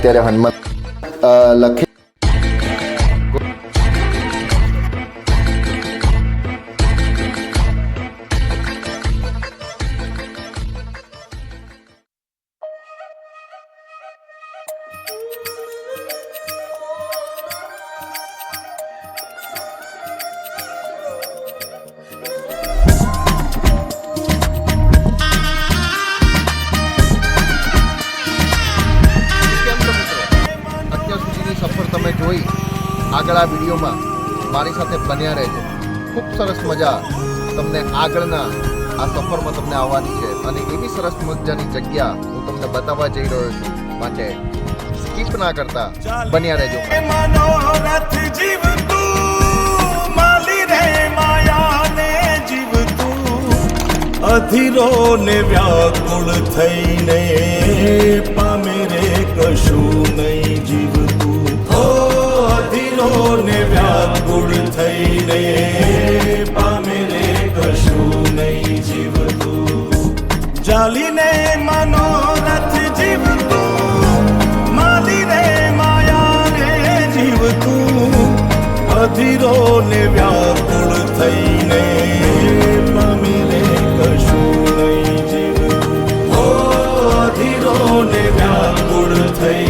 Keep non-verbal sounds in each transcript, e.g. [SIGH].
અત્યારે હનુમાન લખી આગળ આ વિડીયોમાં મારી સાથે બન્યા રહેજો. ખૂબ સરસ મજા તમને આગળના આ સફરમાં તમને આવવાની છે અને એવી સરસ મજાની જગ્યા હું તમને બતાવવા જઈ રહ્યો છું માટે સ્કીપ ના કરતા બન્યા રહેજો. અધીરો ને વ્યાકુળ થઈને પામે રે કશું નહીં જીવતું. ને વ્યાકુળ થઈને પામે રે કશું નહીં જીવતું. જાલીને મનોરથ જીવતું માલી રે માયાને જીવતું. અધીરો ને વ્યાકુળ થઈને પામી રે કશું નહીં જીવતું. અધીરો ને વ્યાકુળ થઈને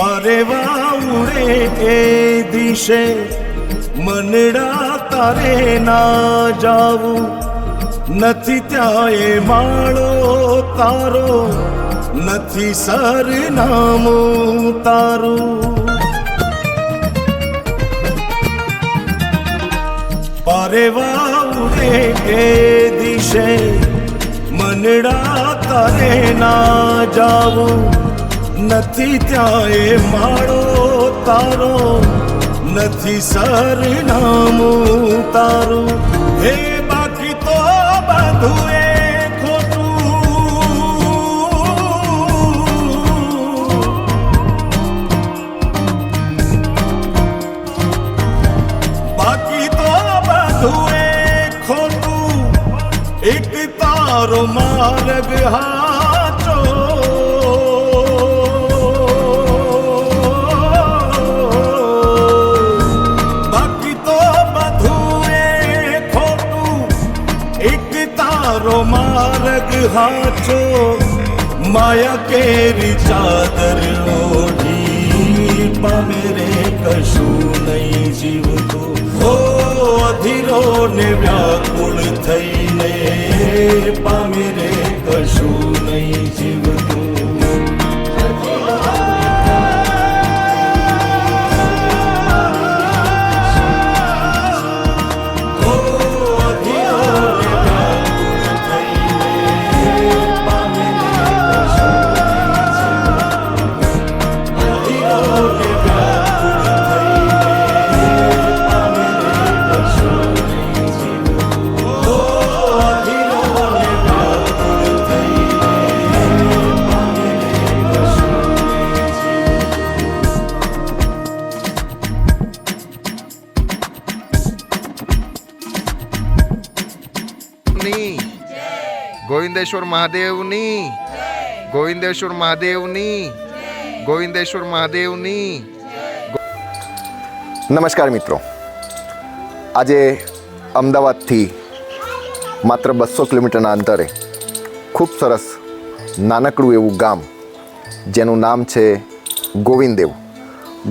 પરેવા ઉડે એ દિશે મનડા તારે ના જાવું. નથી ત્યાં એ માળો તારો, નથી સરનામું તારું. પરેવા ઉડે એ દિશે મનડા તારે ના જાવું. નથી ત્યાં એ માળો તારો નથી સરનામું તારું. હે બાકી તો બધું માયા કેરી ચાદર ઓઢી પામે રે કશું નહીં જીવતું. હો અધીરો ને વ્યાકુળ થઈને પામે રે કશું નહીં જીવતું. ગોવિંદેશ્વર મહાદેવની. ગોવિંદેશ્વર મહાદેવની. ગોવિંદેશ્વર મહાદેવની. નમસ્કાર મિત્રો. આજે અમદાવાદથી માત્ર બસો કિલોમીટરના અંતરે ખૂબ સરસ નાનકડું એવું ગામ જેનું નામ છે ગોવિંદેવ.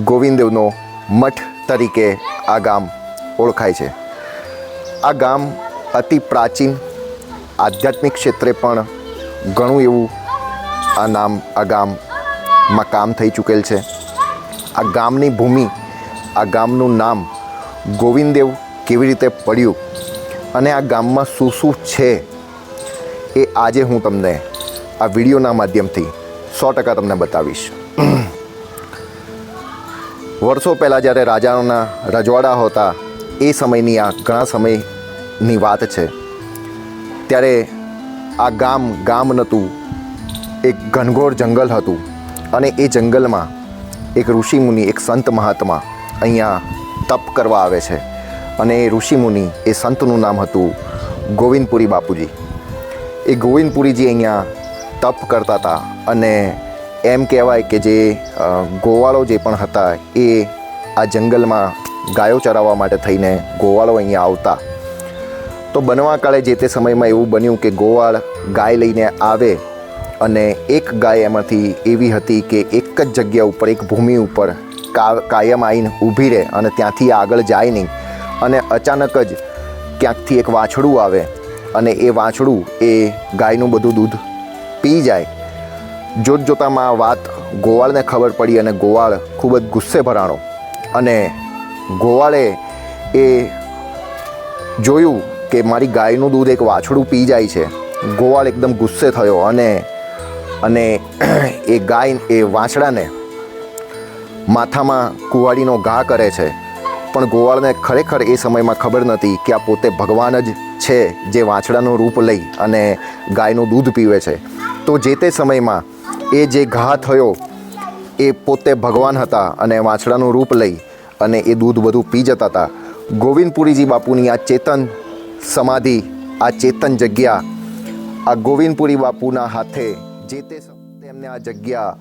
ગોવિંદેવનો મઠ તરીકે આ ગામ ઓળખાય છે. આ ગામ અતિ પ્રાચીન આધ્યાત્મિક ક્ષેત્રે પણ ઘણું એવું આ નામ, આ ગામમાં કામ થઈ ચૂકેલ છે. આ ગામની ભૂમિ, આ ગામનું નામ ગોવિંદદેવ કેવી રીતે પડ્યું અને આ ગામમાં શું શું છે એ આજે હું તમને આ વિડીયોના માધ્યમથી સો ટકા તમને બતાવીશ. [CLEARS THROAT] વર્ષો પહેલાં જ્યારે રાજાઓના રજવાડા હતા, એ સમયની આ ઘણા સમયની વાત છે. ત્યારે આ ગામ ગામ નહોતું એક ઘનઘોર જંગલ હતું અને એ જંગલમાં એક ઋષિમુનિ, એક સંત મહાત્મા અહીંયા તપ કરવા આવે છે અને એ ઋષિમુનિ એ સંતનું નામ હતું ગોવિંદપુરી બાપુજી. એ ગોવિંદપુરીજી અહીંયા તપ કરતા હતા અને એમ કહેવાય કે જે ગોવાળો જે પણ હતા એ આ જંગલમાં ગાયો ચરાવવા માટે થઈને ગોવાળો અહીંયા આવતા તો બનવા કાળે જે તે સમયમાં એવું બન્યું કે ગોવાળ ગાય લઈને આવે અને એક ગાય એમાંથી એવી હતી કે એક જ જગ્યા ઉપર, એક ભૂમિ ઉપર કાયમ આવીને ઊભી રહે અને ત્યાંથી આગળ જાય નહીં. અને અચાનક જ ક્યાંકથી એક વાછડું આવે અને એ વાછડું એ ગાયનું બધું દૂધ પી જાય. જોત જોતામાં આ વાત ગોવાળને ખબર પડી અને ગોવાળ ખૂબ જ ગુસ્સે ભરાણો. અને ગોવાળે એ જોયું કે મારી ગાયનું દૂધ એક વાછડું પી જાય છે. ગોવાળ એકદમ ગુસ્સે થયો અને અને એ ગાય, એ વાછડાને માથામાં કુવાડીનો ઘા કરે છે. પણ ગોવાળને ખરેખર એ સમયમાં ખબર નથી કે આ પોતે ભગવાન જ છે જે વાછડાનું રૂપ લઈ અને ગાયનું દૂધ પીવે છે. તો જે તે સમયમાં એ જે ઘા થયો, એ પોતે ભગવાન હતા અને વાછડાનું રૂપ લઈ અને એ દૂધ બધું પી જતા હતા. ગોવિંદપુરીજી બાપુની આ ચેતન સમાધિ, આ ચેતન જગ્યા, આ ગોવિંદપુરી બાપુના હાથે જે તે તેમને આ જગ્યા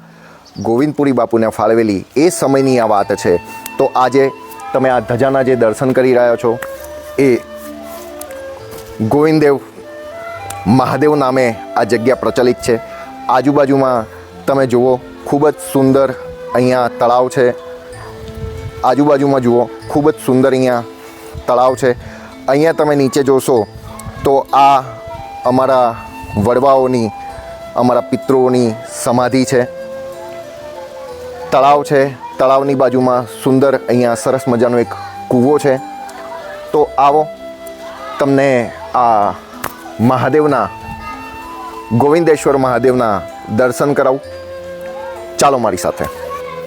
ગોવિંદપુરી બાપુને ફાળવેલી, એ સમયની આ વાત છે. તો આજે તમે આ ધજાના જે દર્શન કરી રહ્યા છો, એ ગોવિંદદેવ મહાદેવ નામે આ જગ્યા પ્રચલિત છે. આજુબાજુમાં તમે જુઓ, ખૂબ જ સુંદર અહીંયા તળાવ છે. આજુબાજુમાં જુઓ, ખૂબ જ સુંદર અહીંયા તળાવ છે. અહીંયા તમે નીચે જોશો તો આ અમારા વડવાઓની, અમારા પિતૃઓની સમાધિ છે. તળાવ છે. તળાવની બાજુમાં સુંદર અહીંયા સરસ મજાનો એક કૂવો છે. તો આવો, તમને આ મહાદેવના, ગોવિંદેશ્વર મહાદેવના દર્શન કરાવું. ચાલો મારી સાથે.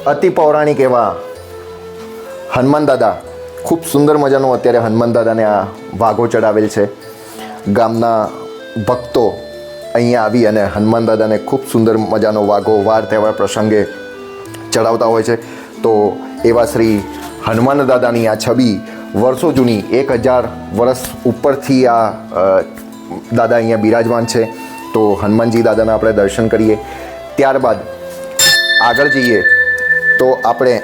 અતિ પૌરાણિક એવા હનુમાન દાદા ખૂબ સુંદર મજાનું અત્યારે હનુમાન દાદાને આ વાઘો ચડાવેલ છે. ગામના ભક્તો અહીંયા આવી અને હનુમાન દાદાને ખૂબ સુંદર મજાનો વાઘો વાર તહેવાર પ્રસંગે ચડાવતા હોય છે. તો એવા શ્રી હનુમાન દાદાની આ છબી વર્ષો જૂની, એક હજાર વર્ષ ઉપરથી આ દાદા અહીંયા બિરાજમાન છે. તો હનુમાનજી દાદાના આપણે દર્શન કરીએ. ત્યારબાદ આગળ જઈએ. તો આપણે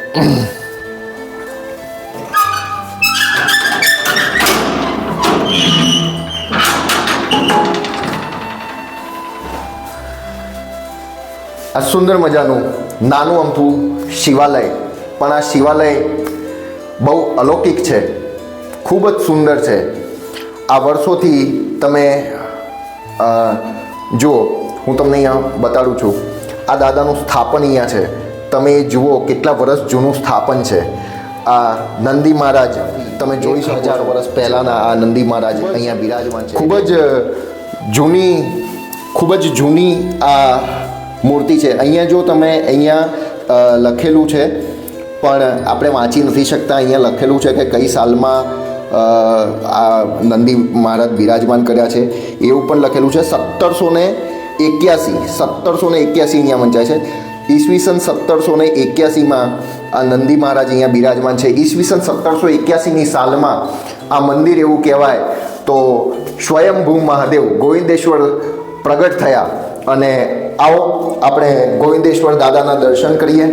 આ સુંદર મજાનું નાનું અમથું શિવાલય. પણ આ શિવાલય બહુ અલૌકિક છે. ખૂબ જ સુંદર છે. આ વર્ષોથી તમે જુઓ હું તમને અહીંયા બતાડું છું. આ દાદાનું સ્થાપન અહીંયા છે. તમે જુઓ કેટલા વર્ષ જૂનું સ્થાપન છે. આ નંદી મહારાજ તમે જોઈ શકો હજાર વર્ષ પહેલાંના આ નંદી મહારાજ અહીંયા બિરાજમાન છે. ખૂબ જ જૂની ખૂબ જ જૂની આ મૂર્તિ છે. અહીંયા જો તમે અહીંયા લખેલું છે, પણ આપણે વાંચી નથી શકતા. અહીંયા લખેલું છે કે કઈ સાલમાં આ નંદી મહારાજ બિરાજમાન કર્યા છે. એવું પણ લખેલું છે. સત્તરસો ને એક્યાસી સત્તરસો ને એક્યાસી અહીંયા વંચાય છે. ઈસવીસન સત્તરસો ને એક્યાસીમાં આ નંદી મહારાજ અહીંયા બિરાજમાન છે. ઈસવીસન સત્તરસો એક્યાસીની સાલમાં આ મંદિર એવું કહેવાય તો સ્વયંભૂ મહાદેવ ગોવિંદેશ્વર પ્રગટ થયા અને આવો, આપણે ગોવિંદેશ્વર દાદાના દર્શન કરીએ.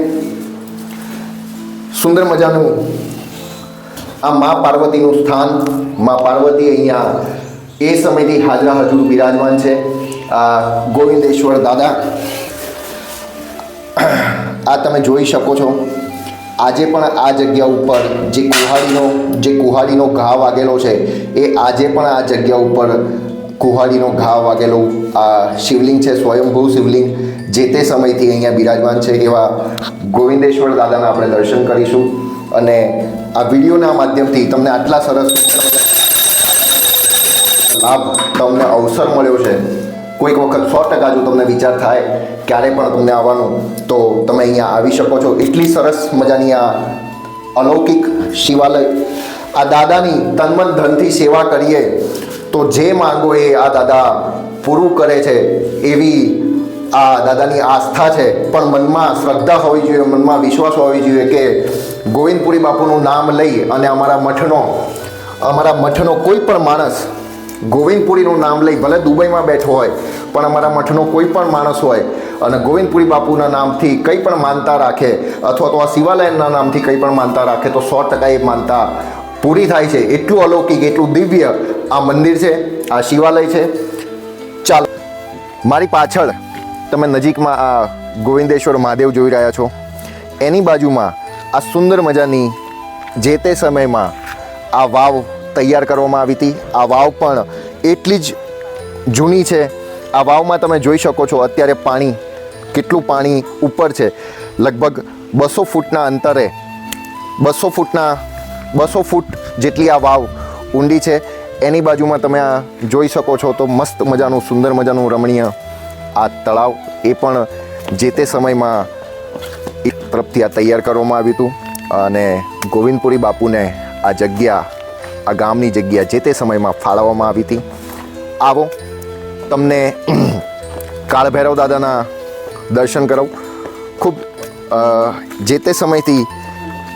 સુંદર મજાનું આ મા પાર્વતીનું સ્થાન. મા પાર્વતી અહીંયા એ સમયથી હાજરા હજુર બિરાજમાન છે. આ ગોવિંદેશ્વર દાદા, આ તમે જોઈ શકો છો. આજે પણ આ જગ્યા ઉપર જે કુહાડીનો જે કુહાડીનો ઘા વાગેલો છે, એ આજે પણ આ જગ્યા ઉપર કુહાડીનો ઘા વાગેલો, આ શિવલિંગ છે, સ્વયંભૂ શિવલિંગ, જે તે સમયથી અહીંયા બિરાજમાન છે, એવા ગોવિંદેશ્વર દાદાના આપણે દર્શન કરીશું. અને આ વિડીયોના માધ્યમથી તમને આટલા સરસ લાભ તમને અવસર મળ્યો છે. કોઈક વખત સો ટકા જો તમને વિચાર થાય ક્યારે પણ તમને આવવાનું, તો તમે અહીંયા આવી શકો છો. એટલી સરસ મજાની આ અલૌકિક શિવાલય. આ દાદાની તનમન ધનથી સેવા કરીએ તો જે માંગો એ આ દાદા પૂરું કરે છે એવી આ દાદાની આસ્થા છે. પણ મનમાં શ્રદ્ધા હોવી જોઈએ, મનમાં વિશ્વાસ હોવી જોઈએ કે ગોવિંદપુરી બાપુનું નામ લઈ અને અમારા મઠનો અમારા મઠનો કોઈ પણ માણસ ગોવિંદપુરીનું નામ લઈ, ભલે દુબઈમાં બેઠો હોય, પણ અમારા મઠનો કોઈ પણ માણસ હોય અને ગોવિંદપુરી બાપુના નામથી કંઈ પણ માનતા રાખે અથવા તો આ શિવાલયના નામથી કંઈ પણ માનતા રાખે તો સો ટકા એ માનતા પૂરી થાય છે, એટલું અલૌકિક, એટલું દિવ્ય આ મંદિર છે, આ શિવાલય છે. ચાલો, મારી પાછળ તમે નજીકમાં આ ગોવિંદેશ્વર મહાદેવ જોઈ રહ્યા છો. એની બાજુમાં આ સુંદર મજાની જે તે સમયમાં આ વાવ તૈયાર કરવામાં આવી હતી. આ વાવ પણ એટલી જ જૂની છે. આ વાવમાં તમે જોઈ શકો છો અત્યારે પાણી, કેટલું પાણી ઉપર છે. લગભગ બસો ફૂટના અંતરે, બસો ફૂટના બસો ફૂટ જેટલી આ વાવ ઊંડી છે. એની બાજુમાં તમે આ જોઈ શકો છો તો મસ્ત મજાનું, સુંદર મજાનું રમણીય આ તળાવ. એ પણ જે તે સમયમાં એક તરફથી આ તૈયાર કરવામાં આવ્યું હતું. અને ગોવિંદપુરી બાપુને આ જગ્યા, આ ગામની જગ્યા જે તે સમયમાં ફાળવવામાં આવી હતી. આવો, તમને [CLEARS THROAT] કાળભૈરવ દાદાના દર્શન કરાવું. ખૂબ જે તે સમયથી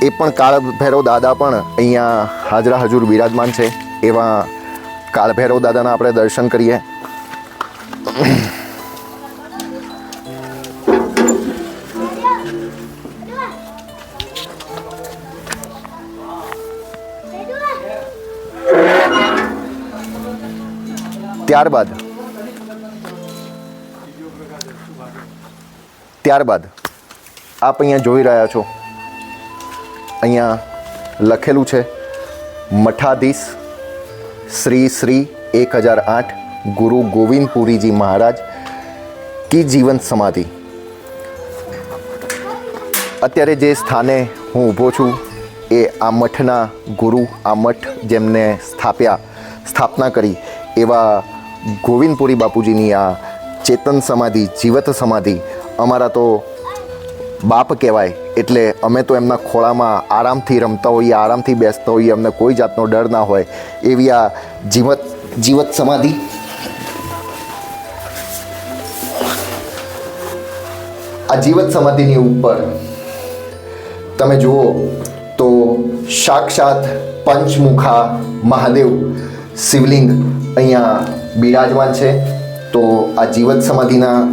એ પણ કાળ ભૈરવ દાદા પણ અહીંયા હાજરા હજુર બિરાજમાન છે. એવા કાળ ભૈરવ દાદાના આપણે દર્શન કરીએ. ત્યારબાદ. ત્યારબાદ. આપ અહીંયા જોઈ રહ્યા છો. અહીંયા લખેલું છે, મઠાધીશ શ્રી શ્રી એક હજાર આઠ ગુરુ ગોવિંદપુરીજી મહારાજ કી જીવન સમાધિ. અત્યારે જે સ્થાને હું ઊભો છું, એ આ મઠના ગુરુ, આ મઠ જેમને સ્થાપ્યા, સ્થાપના કરી, એવા ગોવિંદપુરી બાપુજીની આ ચેતન સમાધિ, જીવત સમાધિ, અમારા તો બાપ કહેવાય. એટલે અમે તો એમના ખોળામાં આરામથી રમતા હોઈએ, આરામથી બેસતા હોઈએ, અમને કોઈ જાતનો ડર ના હોય એવી આ જીવત જીવત સમાધિ. આ જીવત સમાધિની ઉપર તમે જુઓ તો સાક્ષાત પંચમુખા મહાદેવ શિવલિંગ અહીંયા બિરાજમાન છે. તો આ જીવત સમાધિના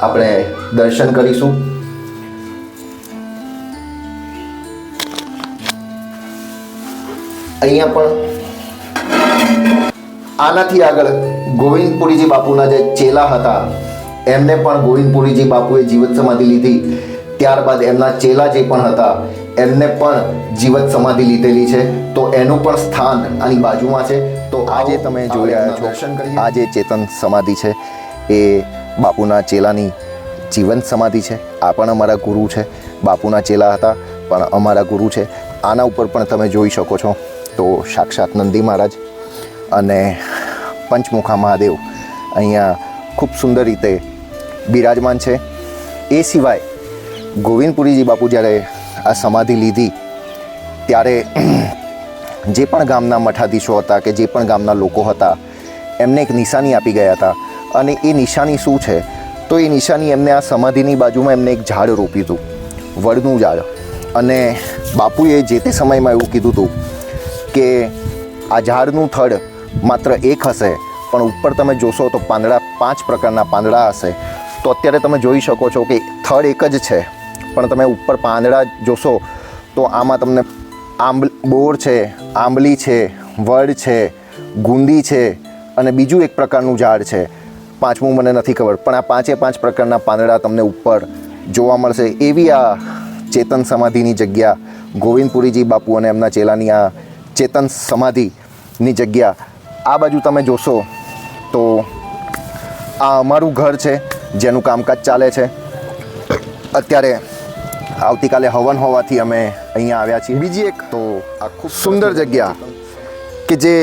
આપણે દર્શન કરીશું. અહીંયા પણ આનાથી આગળ ગોવિંદપુરીજી બાપુના જે ચેલા હતા એમને પણ ગોવિંદપુરીજી બાપુએ જીવત સમાધિ લીધી. ત્યારબાદ એમના ચેલા જે પણ હતા એમને પણ જીવત સમાધિ લીધેલી છે. તો એનું પણ સ્થાન આની બાજુમાં છે. તો આજે તમે જોઈ રહ્યા છો. આ જે ચેતન સમાધિ છે એ બાપુના ચેલાની જીવન સમાધિ છે. આ પણ અમારા ગુરુ છે. બાપુના ચેલા હતા પણ અમારા ગુરુ છે. આના ઉપર પણ તમે જોઈ શકો છો. તો સાક્ષાત નંદી મહારાજ અને પંચમુખા મહાદેવ અહીંયા ખૂબ સુંદર રીતે બિરાજમાન છે. એ સિવાય ગોવિંદપુરીજી બાપુ જ્યારે આ સમાધિ લીધી, ત્યારે જે પણ ગામના મઠાધીશો હતા કે જે પણ ગામના લોકો હતા, એમને એક નિશાની આપી ગયા હતા. અને એ નિશાની શું છે? તો એ નિશાની એમને આ સમાધિની બાજુમાં એમને એક ઝાડ રોપ્યું હતું, વડનું ઝાડ. અને બાપુએ જે તે સમયમાં એવું કીધું હતું કે આ ઝાડનું થડ માત્ર એક હશે, પણ ઉપર તમે જોશો તો પાંદડા પાંચ પ્રકારના પાંદડા હશે. તો અત્યારે તમે જોઈ શકો છો કે થડ એક જ છે, પણ તમે ઉપર પાંદડા જોશો તો આમાં તમને આંબ, બોર છે, આંબલી છે, વડ છે, ગુંદી છે અને બીજું એક પ્રકારનું ઝાડ છે. પાંચમું મને નથી ખબર, પણ આ પાંચે પાંચ પ્રકારના પાંદડા તમને ઉપર જોવા મળશે. એવી આ ચેતન સમાધિની જગ્યા ગોવિંદપુરીજી બાપુ અને એમના ચેલાની આ ચેતન સમાધિની જગ્યા આ બાજુ તમે જોશો તો આ અમારું ઘર છે, જેનું કામકાજ ચાલે છે. અત્યારે આવતીકાલે હવન હોવાથી અમે અહીંયા આવ્યા છીએ. બીજી એક તો આ ખૂબ સુંદર જગ્યા કે જે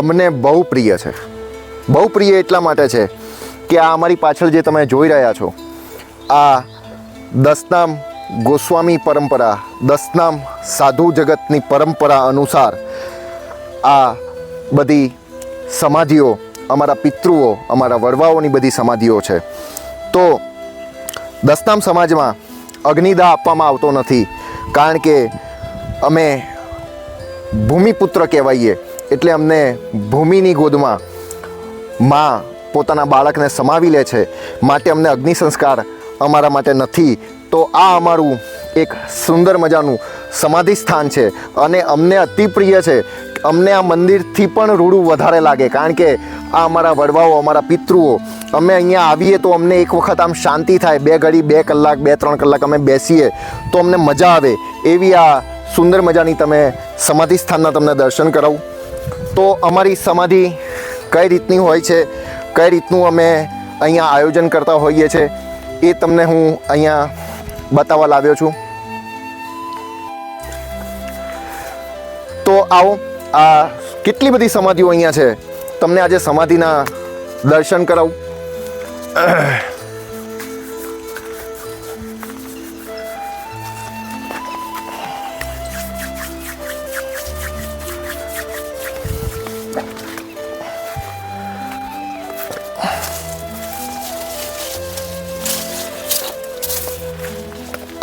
અમને બહુ પ્રિય છે. બહુ પ્રિય એટલા માટે છે કે આ અમારી પાછળ જે તમે જોઈ રહ્યા છો, આ દસનામ ગોસ્વામી પરંપરા, દસનામ સાધુ જગતની પરંપરા અનુસાર આ બધી સમાધિઓ અમારા પિતૃઓ, અમારા વડવાઓની બધી સમાધિઓ છે. તો દસનામ સમાજમાં અગ્નિદાહ આપવામાં આવતો નથી, કારણ કે અમે ભૂમિપુત્ર કહેવાઈએ, એટલે અમને ભૂમિની ગોદમાં માં પોતાના બાળકને સમાવી લે છે, માટે અમને અગ્નિ સંસ્કાર અમારા માટે નથી તો આ અમારું એક સુંદર મજાનું સમાધિ સ્થાન છે. અને અમને અતિ પ્રિય છે. અમને આ મંદિરથી પણ રૂડું વધારે લાગે. કારણ કે આ અમારા વડવાઓ, અમારા પિતૃઓ, અમે અહીંયા આવીએ તો અમને એક વખત આમ શાંતિ થાય. બે ઘડી, બે કલાક, બે, ત્રણ કલાક અમે બેસીએ તો અમને મજા આવે. એવી આ સુંદર મજાની તમે સમાધિ સ્થાનના તમને દર્શન કરાવું. તો અમારી સમાધિ કઈ રીતની હોય છે? કઈ રીતનું અમે અહીંયા આયોજન કરતા હોઈએ છીએ એ તમને હું અહીંયા બતાવવા લાવ્યો છું. તો આવો, આ કેટલી બધી સમાધિઓ અહીંયા છે? તમને આજે સમાધિના દર્શન કરાવું.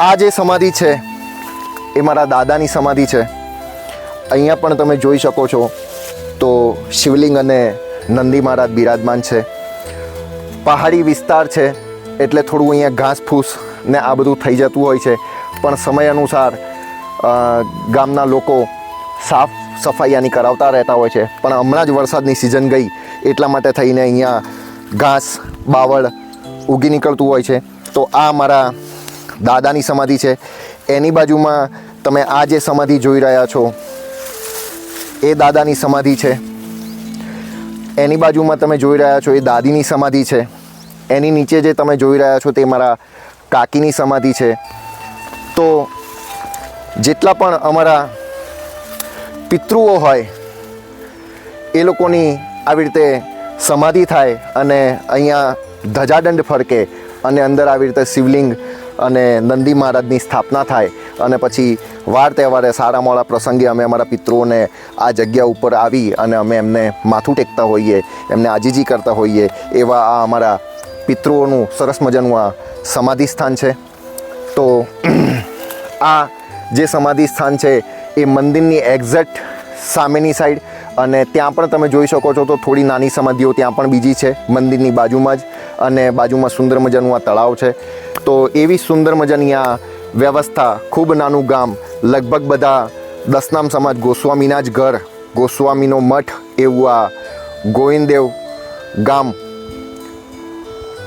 આ જે સમાધિ છે, એ મારા દાદાની સમાધિ છે. અહીંયા પણ તમે જોઈ શકો છો, તો શિવલિંગ અને નંદી મહારાજ બિરાજમાન છે. પહાડી વિસ્તાર છે, એટલે થોડું અહીંયા ઘાસ ફૂસ ને આ બધું થઈ જતું હોય છે. પણ સમય અનુસાર ગામના લોકો સાફ સફાઈ આની કરાવતા રહેતા હોય છે. પણ હમણાં જ વરસાદની સિઝન ગઈ, એટલા માટે થઈને અહીંયા ઘાસ, બાવળ ઉગી નીકળતું હોય છે. તો આ મારા દાદાની સમાધિ છે. એની બાજુમાં તમે આ જે સમાધિ જોઈ રહ્યા છો, એ દાદાની સમાધિ છે. એની બાજુમાં તમે જોઈ રહ્યા છો એ દાદીની સમાધિ છે. એની નીચે જે તમે જોઈ રહ્યા છો તે મારા કાકીની સમાધિ છે. તો જેટલા પણ અમારા પિતૃઓ હોય, એ લોકોની આવી રીતે સમાધિ થાય અને અહીંયા ધજાદંડ ફરકે અને અંદર આવી રીતે શિવલિંગ અને નંદી મહારાજની સ્થાપના થાય અને પછી વાર તહેવારે સારા મોડા પ્રસંગે અમે અમારા પિતૃઓને આ જગ્યા ઉપર આવી અને અમે એમને માથું ટેકતા હોઈએ, એમને આજીજી કરતા હોઈએ, એવા આ અમારા પિતૃઓનું સરસ મજાનું આ સમાધિ સ્થાન છે. તો [CLEARS THROAT] આ જે સમાધિ સ્થાન છે એ મંદિરની એક્ઝેક્ટ સામેની સાઈડ અને ત્યાં પણ તમે જોઈ શકો છો તો થોડી નાની સમાધિઓ ત્યાં પણ બીજી છે મંદિરની બાજુમાં જ. અને બાજુમાં સુંદર મજાનું આ તળાવ છે. તો એવી સુંદર મજાની આ વ્યવસ્થા ખૂબ નાનું ગામ લગભગ બધા દસનામ સમાજ ગોસ્વામીના જ ઘર, ગોસ્વામીનો મઠ એવું આ ગોવિંદદેવ ગામ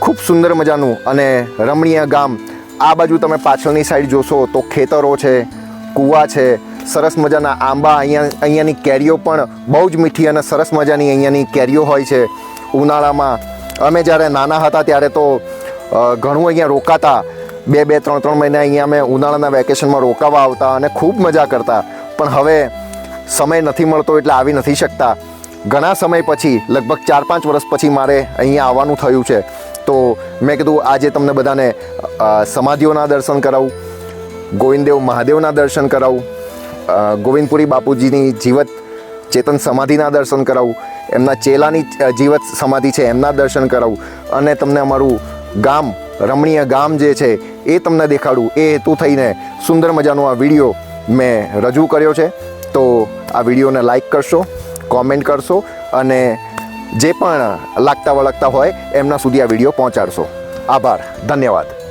ખૂબ સુંદર મજાનું અને રમણીય ગામ. આ બાજુ તમે પાછળની સાઈડ જોશો તો ખેતરો છે, કૂવા છે, સરસ મજાના આંબા, અહીંયા, અહીંયાની કેરીઓ પણ બહુ જ મીઠી અને સરસ મજાની અહીંયાની કેરીઓ હોય છે. ઉનાળામાં અમે જ્યારે નાના હતા ત્યારે તો ઘણું અહીંયા રોકાતા. બે બે, ત્રણ ત્રણ મહિના અહીંયા અમે ઉનાળાના વેકેશનમાં રોકાવા આવતા અને ખૂબ મજા કરતા. પણ હવે સમય નથી મળતો એટલે આવી નથી શકતા. ઘણા સમય પછી, લગભગ ચાર, પાંચ વર્ષ પછી મારે અહીંયા આવવાનું થયું છે. તો મેં કીધું, આજે તમને બધાને સમાધિઓના દર્શન કરાવું, ગોવિંદદેવ મહાદેવના દર્શન કરાવું ગોવિંદપુરી બાપુજીની જીવત ચેતન સમાધિના દર્શન કરાવું એમના ચેલાની જીવત સમાધિ છે, એમના દર્શન કરાવું. અને તમને અમારું ગામ, રમણીય ગામ જે છે, એ તમને દેખાડું. એ હેતુ થઈને સુંદર મજાનો આ વીડિયો મેં રજૂ કર્યો છે. તો આ વિડીયોને લાઈક કરશો, કોમેન્ટ કરશો અને જે પણ લાગતા વળગતા હોય, એમના સુધી આ વીડિયો પહોંચાડશો. આભાર. ધન્યવાદ.